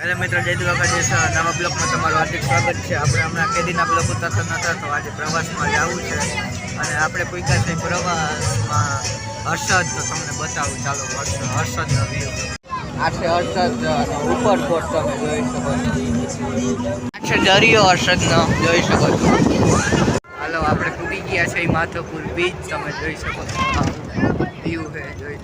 Hello મિત્રો, જય દ્વારકાધીશ. નવા બ્લોકમાં તમારું હાર્દિક સ્વાગત છે. આપણે હમણાં કેદીના બ્લોક ઉતરતા નતા, તો આજે પ્રવાસમાં જવું છે. અને આપણે પૂછ્યા છે પ્રવાસમાં હર્ષદ, તો તમને બતાવું, ચાલો હર્ષદ હર્ષદનો વ્યૂ આ છે હર્ષદ ઉપર કોટ તમે જોઈ શકો જોઈ શકો છો. હાલો, આપણે પૂરી ગયા છે માથોપુર બીચ તમે જોઈ શકો છો. વ્યૂ જોઈ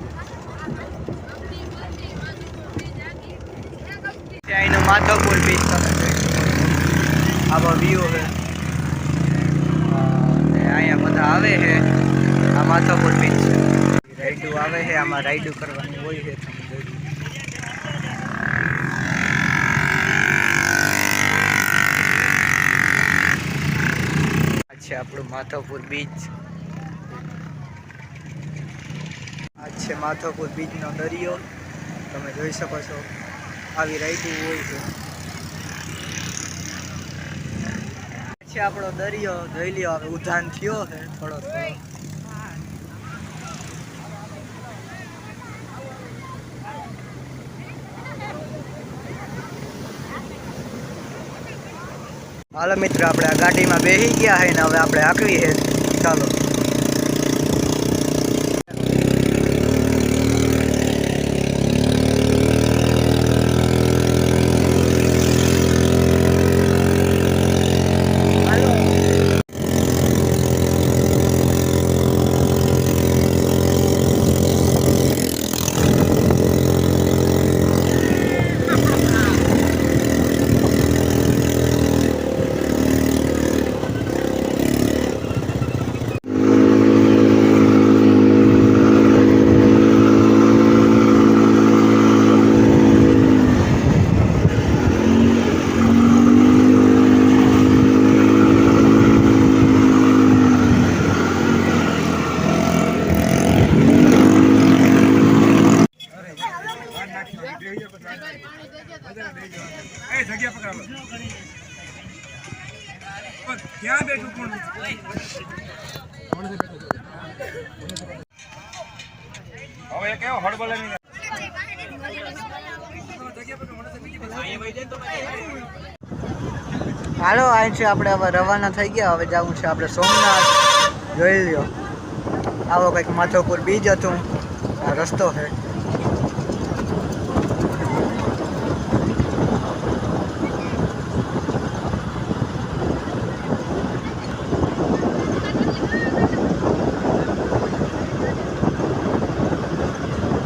ત્યાંનો માધવપુર બીચ તમે જોઈ શકો આવો વ્યૂ છે. અહીંયા બધા આવે છે. આ માધવપુર બીચ છે. રાઈડું આવે છે. આમાં રાઈડું કરવાની હોય છે. તમે જોઈ છે આપણું માધવપુર બીચ આ છે માધવપુર બીચનો દરિયો. તમે જોઈ શકો છો. આવી રાખ્યું હોય છે. પછી આપણો દરિયો જોઈ લ્યો હવે ઉધાન થયો છે થોડો થોડો હાલો મિત્ર, આપણે આ ગાડીમાં બેસી ગયા છે ને હવે આપણે આકવી છે. ચાલો. ક્યાં બેઠું કોણ? હવે કેવો હળબલે હાલો આ છે આપણે હવે રવાના થઈ ગયા. હવે જવું છે આપણે સોમનાથ. જોઈ લ્યો. આવો કંઈક માથોપુર બીજ હતું. આ રસ્તો છે.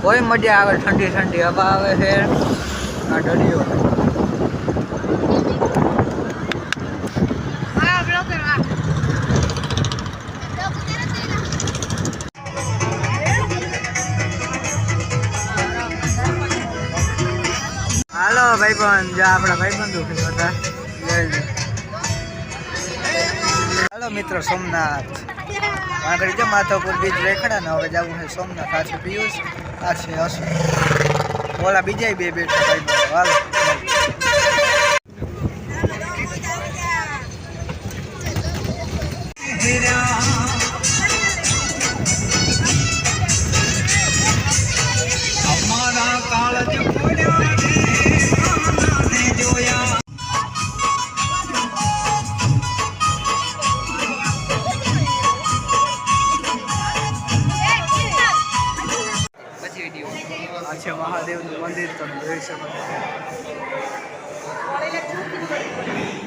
કોઈ મજા આવે ઠંડી ઠંડી હવા આવે છે. આ દરિયો હાલો ભાઈબંધ. જા આપણા ભાઈબંધો બધા. હાલો મિત્રો સોમનાથ. આગળ જો માધવપુર બીજ રેખડા ને હવે જવું છે સોમનાથ. છે પિયુષ. આ છે અશોક ઓલા બીજા બે બેઠા હાલ હાલો. અમારા મહાદેવનું મંદિર તમે જોઈ શકો છો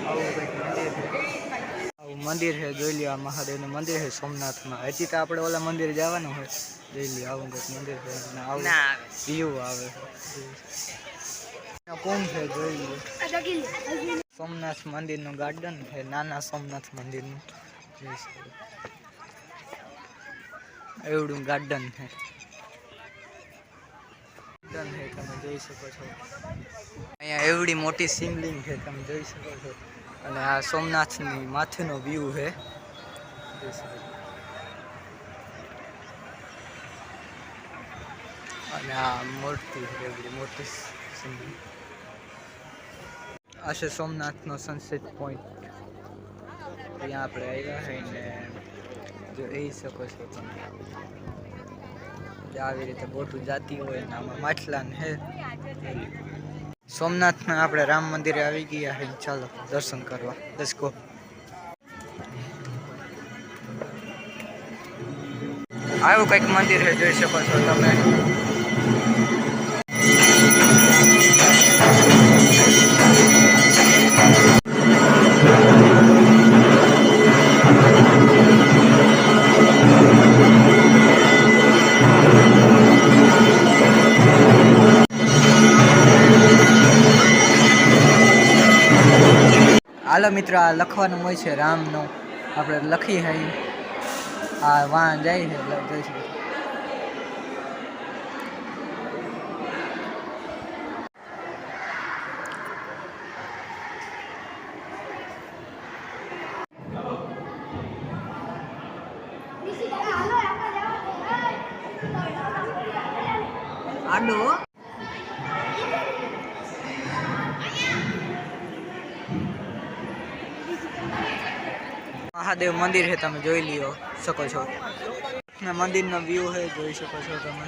આવું કંઈક મંદિર છે આવું મંદિર છે જોઈ લ્યો આ મહાદેવનું મંદિર છે સોમનાથમાં હજી તો આપણે ઓલા મંદિર જવાનું હોય જોઈ લ્યો આવું કંઈક મંદિર છે અને આવું વ્યૂ આવે અહીંયા કુંભ છે જોઈ લ્યો સોમનાથ મંદિરનું ગાર્ડન છે નાના સોમનાથ મંદિરનું જોઈ શકો એવડું ગાર્ડન છે ગાર્ડન છે તમે જોઈ શકો છો. અહીંયા એવડી મોટી શિવલિંગ છે તમે જોઈ શકો છો. અને આ સોમનાથની માથેનો વ્યૂ છે. અને આ મૂર્તિ એવડી મોટી શિવલિંગ આ છે સોમનાથનો સનસેટ પોઈન્ટ ત્યાં આપણે આવ્યા છે ને જોઈ શકો છો તમે. આવી રીતે બોટું જાતી હોય ને આમાં માછલા ને હે. સોમનાથના આપણે રામ મંદિરે આવી ગયા છે ચાલો, દર્શન કરવા. લેટ્સ ગો આવું કંઈક મંદિર જોઈ શકો છો તમે. હાલો મિત્રો આ લખવાનું હોય છે રામનું. આપણે લખી હઈ આ વાં જાય છે એટલે આડો મહાદેવ મંદિર છે, તમે જોઈ લ્યો, શકો છો. મંદિરનો વ્યૂ છે, જોઈ શકો છો તમે.